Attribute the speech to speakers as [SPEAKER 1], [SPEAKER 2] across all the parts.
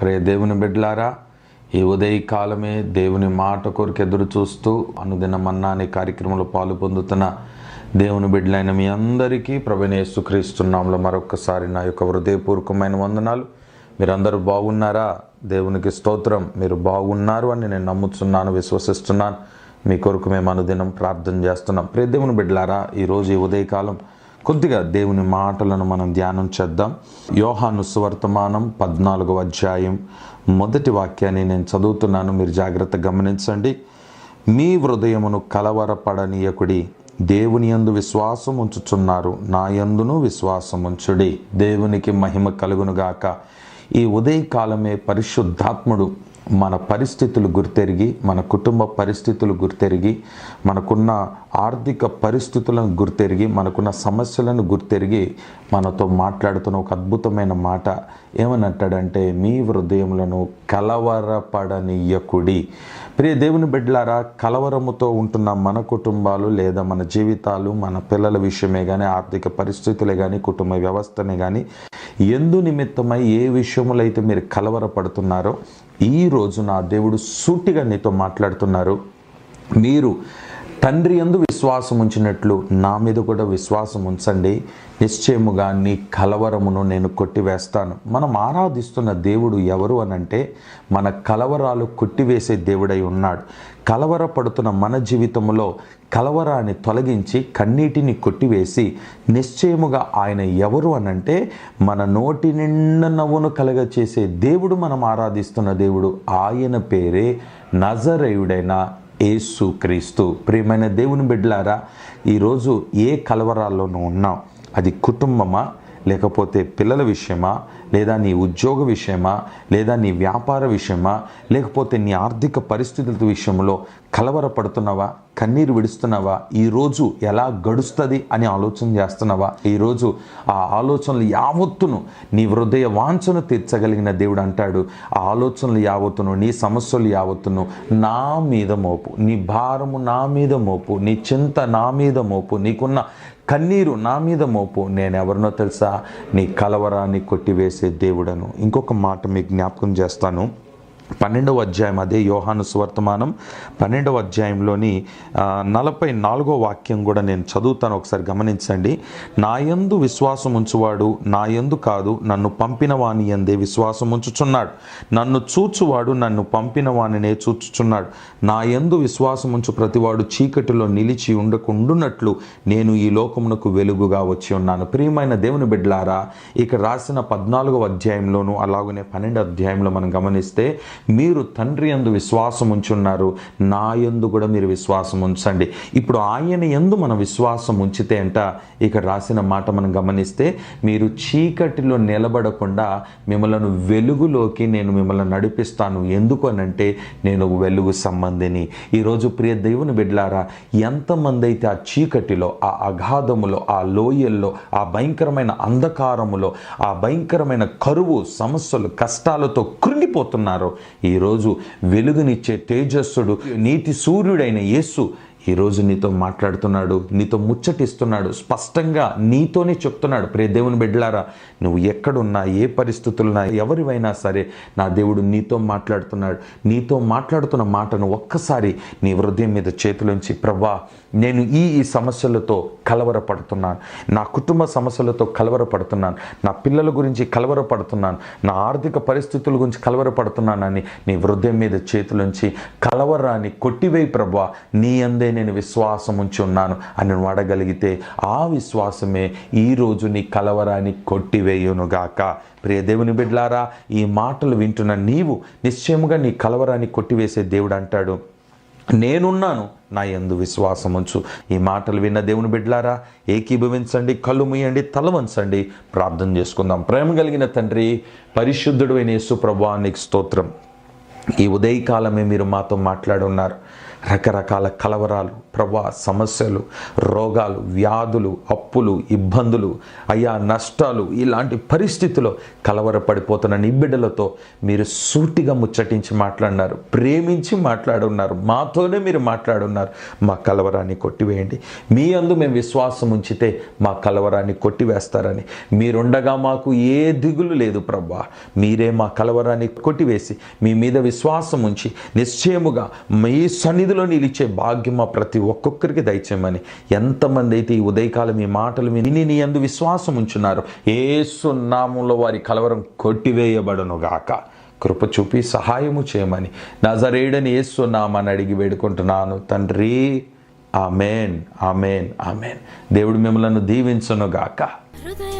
[SPEAKER 1] ప్రే దేవుని బిడ్డలారా ఈ ఉదయ కాలమే దేవుని మాట కొరకు ఎదురు చూస్తూ అనుదిన మన్నా అనే కార్యక్రమంలో పాలు పొందుతున్న దేవుని బిడ్డలైన మీ అందరికీ ప్రవీణేసుక్రీస్తున్నాంలో మరొకసారి నా యొక్క హృదయపూర్వకమైన వందనాలు. మీరందరూ బాగున్నారా? దేవునికి స్తోత్రం. మీరు బాగున్నారు అని నేను నమ్ముతున్నాను విశ్వసిస్తున్నాను. మీ కొరకు మేము అనుదినం ప్రార్థన చేస్తున్నాం. ప్రే దేవుని బిడ్డలారా ఈరోజు ఈ ఉదయకాలం కొద్దిగా దేవుని మాటలను మనం ధ్యానం చేద్దాం. యోహాను సువర్తమానం పద్నాలుగవ అధ్యాయం మొదటి వాక్యాన్ని నేను చదువుతున్నాను. మీరు జాగ్రత్త గమనించండి. మీ హృదయమును కలవరపడనీయకుడి దేవుని యందు విశ్వాసం ఉంచుచున్నారు. నా యందును విశ్వాసం ఉంచుడి. దేవునికి మహిమ కలుగునుగాక. ఈ ఉదయకాలమే పరిశుద్ధాత్ముడు మన పరిస్థితులు గుర్తెరిగి మన కుటుంబ పరిస్థితులు గుర్తెరిగి మనకున్న ఆర్థిక పరిస్థితులను గుర్తెరిగి మనకున్న సమస్యలను గుర్తెరిగి మనతో మాట్లాడుతున్న ఒక అద్భుతమైన మాట ఏమనంటాడంటే మీ హృదయములను కలవరపడనీయకుడి. ప్రియ దేవుని బిడ్డలారా కలవరముతో ఉంటున్న మన కుటుంబాలు లేదా మన జీవితాలు మన పిల్లల విషయమే కానీ ఆర్థిక పరిస్థితులే కానీ కుటుంబ వ్యవస్థనే కానీ ఎందు నిమిత్తమై ఏ విషయములైతే అయితే మీరు కలవరపడుతున్నారో ఈ రోజు నా దేవుడు సూటిగా నీతో మాట్లాడుతున్నారు. మీరు తండ్రి ఎందు విశ్వాసం ఉంచినట్లు నా మీద కూడా విశ్వాసం ఉంచండి. నిశ్చయముగా నీ కలవరమును నేను కొట్టివేస్తాను. మనం ఆరాధిస్తున్న దేవుడు ఎవరు అనంటే మన కలవరాలు కొట్టివేసే దేవుడై ఉన్నాడు. కలవరపడుతున్న మన జీవితంలో కలవరాన్ని తొలగించి కన్నీటిని కొట్టివేసి నిశ్చయముగా ఆయన ఎవరు అనంటే మన నోటి నిండా నవ్వును కలగ చేసే దేవుడు మనం ఆరాధిస్తున్న దేవుడు. ఆయన పేరే నజరేయుడైన ఏసు క్రీస్తు. ప్రియమైన దేవుని బిడ్డలారా ఈరోజు ఏ కలవరాల్లోనూ ఉన్నాం అది కుటుంబమా? లేకపోతే పిల్లల విషయమా? లేదా నీ ఉద్యోగ విషయమా? లేదా నీ వ్యాపార విషయమా? లేకపోతే నీ ఆర్థిక పరిస్థితుల విషయంలో కలవరపడుతున్నావా? కన్నీరు విడుస్తున్నావా? ఈరోజు ఎలా గడుస్తుంది అని ఆలోచన చేస్తున్నావా? ఈరోజు ఆ ఆలోచనలు యావత్తును నీ హృదయ వాంఛను తీర్చగలిగిన దేవుడు అంటాడు. ఆ ఆలోచనలు యావత్తును నీ సమస్యలు యావత్తును నా మీద మోపు. నీ భారము నా మీద మోపు. నీ చింత నా మీద మోపు. నీకున్న కన్నీరు నా మీద మోపు. నేను ఎవరినో తెలుసా? నీ కలవరాన్ని కొట్టివేసే దేవుడను. ఇంకొక మాట మీకు జ్ఞాపకం చేస్తాను. పన్నెండవ అధ్యాయం అదే యోహాను సువర్తమానం. పన్నెండవ అధ్యాయంలోని నలభై నాలుగో వాక్యం కూడా నేను చదువుతాను ఒకసారి గమనించండి. నా యందు విశ్వాసం ఉంచువాడు నాయందు కాదు నన్ను పంపిన వాని ఎందే విశ్వాసం ఉంచుచున్నాడు. నన్ను చూచువాడు నన్ను పంపిన వానినే చూచుచున్నాడు. నా యందు విశ్వాసం ఉంచు ప్రతివాడు చీకటిలో నిలిచి ఉండకుండునట్లు నేను ఈ లోకమునకు వెలుగుగా వచ్చి ఉన్నాను. ప్రియమైన దేవుని బిడ్డలారా ఇక రాసిన పద్నాలుగవ అధ్యాయంలోను అలాగనే పన్నెండు అధ్యాయంలో మనం గమనిస్తే మీరు తండ్రి ఎందు విశ్వాసం ఉంచున్నారు నా యందు కూడా మీరు విశ్వాసం ఉంచండి. ఇప్పుడు ఆయన ఎందు మన విశ్వాసం ఉంచితే అంట ఇక్కడ రాసిన మాట మనం గమనిస్తే మీరు చీకటిలో నిలబడకుండా మిమ్మల్ని వెలుగులోకి నేను మిమ్మల్ని నడిపిస్తాను. ఎందుకు అనంటే నేను వెలుగు సంబంధిని. ఈరోజు ప్రియ దేవుని బిడ్లారా ఎంతమంది అయితే ఆ చీకటిలో ఆ అగాధములో ఆ లోయల్లో ఆ భయంకరమైన అంధకారములో ఆ భయంకరమైన కరువు సమస్యలు కష్టాలతో కృంగిపోతున్నారో ఈరోజు వెలుగునిచ్చే తేజస్సుడు నీతి సూర్యుడైన యేసు ఈరోజు నీతో మాట్లాడుతున్నాడు నీతో ముచ్చటిస్తున్నాడు స్పష్టంగా నీతోనే చెప్తున్నాడు. ప్రే దేవుని బిడ్డలారా నువ్వు ఎక్కడున్నా ఏ పరిస్థితులున్నా ఎవరివైనా సరే నా దేవుడు నీతో మాట్లాడుతున్నాడు. నీతో మాట్లాడుతున్న మాటను ఒక్కసారి నీ హృదయం మీద చేతులుంచి ప్రభా నేను ఈ ఈ సమస్యలతో కలవరపడుతున్నాను. నా కుటుంబ సమస్యలతో కలవరపడుతున్నాను. నా పిల్లల గురించి కలవరపడుతున్నాను. నా ఆర్థిక పరిస్థితుల గురించి కలవరపడుతున్నానని నీ హృదయం మీద చేతులుంచి కలవరాన్ని కొట్టివేయి ప్రభా. నీ అందే నేను విశ్వాసం ఉంచి ఉన్నాను అని నువ్వు అడగలిగితే ఆ విశ్వాసమే ఈరోజు నీ కలవరాన్ని కొట్టివేయునుగాక. ప్రియ దేవుని బిడ్లారా ఈ మాటలు వింటున్న నీవు నిశ్చయముగా నీ కలవరాన్ని కొట్టివేసే దేవుడు అంటాడు. నేనున్నాను నా ఎందు విశ్వాసం ఉంచు. ఈ మాటలు విన్న దేవుని బిడ్డలారా ఏకీభవించండి కళ్ళు ముయ్యండి తలవంచండి ప్రార్థన చేసుకుందాం. ప్రేమ కలిగిన తండ్రి పరిశుద్ధుడు అయిన యేసు ప్రభానికి స్తోత్రం. ఈ ఉదయకాలమే మీరు మాతో మాట్లాడున్నారు. రకరకాల కలవరాలు ప్రభా సమస్యలు రోగాలు వ్యాధులు అప్పులు ఇబ్బందులు అయ్యా నష్టాలు ఇలాంటి పరిస్థితిలో కలవరపడిపోతున్న నిబిడ్డలతో మీరు సూటిగా ముచ్చటించి మాట్లాడినారు ప్రేమించి మాట్లాడున్నారు మాతోనే మీరు మాట్లాడున్నారు. మా కలవరాన్ని కొట్టివేయండి. మీ అందు మేము విశ్వాసం ఉంచితే మా కలవరాన్ని కొట్టివేస్తారని. మీరుండగా మాకు ఏ దిగులు లేదు ప్రభా. మీరే మా కలవరాన్ని కొట్టివేసి మీ మీద విశ్వాసం ఉంచి నిశ్చయముగా మీ సన్నిధిలో నిలిచే భాగ్యం మా ప్రతి ఒక్కొక్కరికి దయచేయమని. ఎంతమంది అయితే ఈ ఉదయకాలం ఈ మాటలు విని నీ అందు విశ్వాసం ఉంచున్నారు ఏసు నామంలో వారి కలవరం కొట్టివేయబడనుగాక. కృప చూపి సహాయము చేయమని. నజరేడని ఏసు నామని అడిగి వేడుకుంటున్నాను. తండ్రి ఆమెన్ ఆమెన్ ఆమెన్. దేవుడు మిమ్మలను దీవించునుగాక. గాక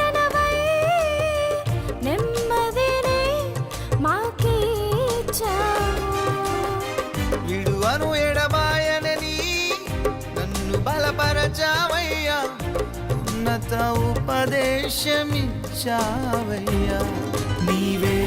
[SPEAKER 2] విడువను ఎడబాయనని నన్ను బలపరచావయ్యా. ఉన్నత ఉపదేశమిచ్చావయ్యా. నీవే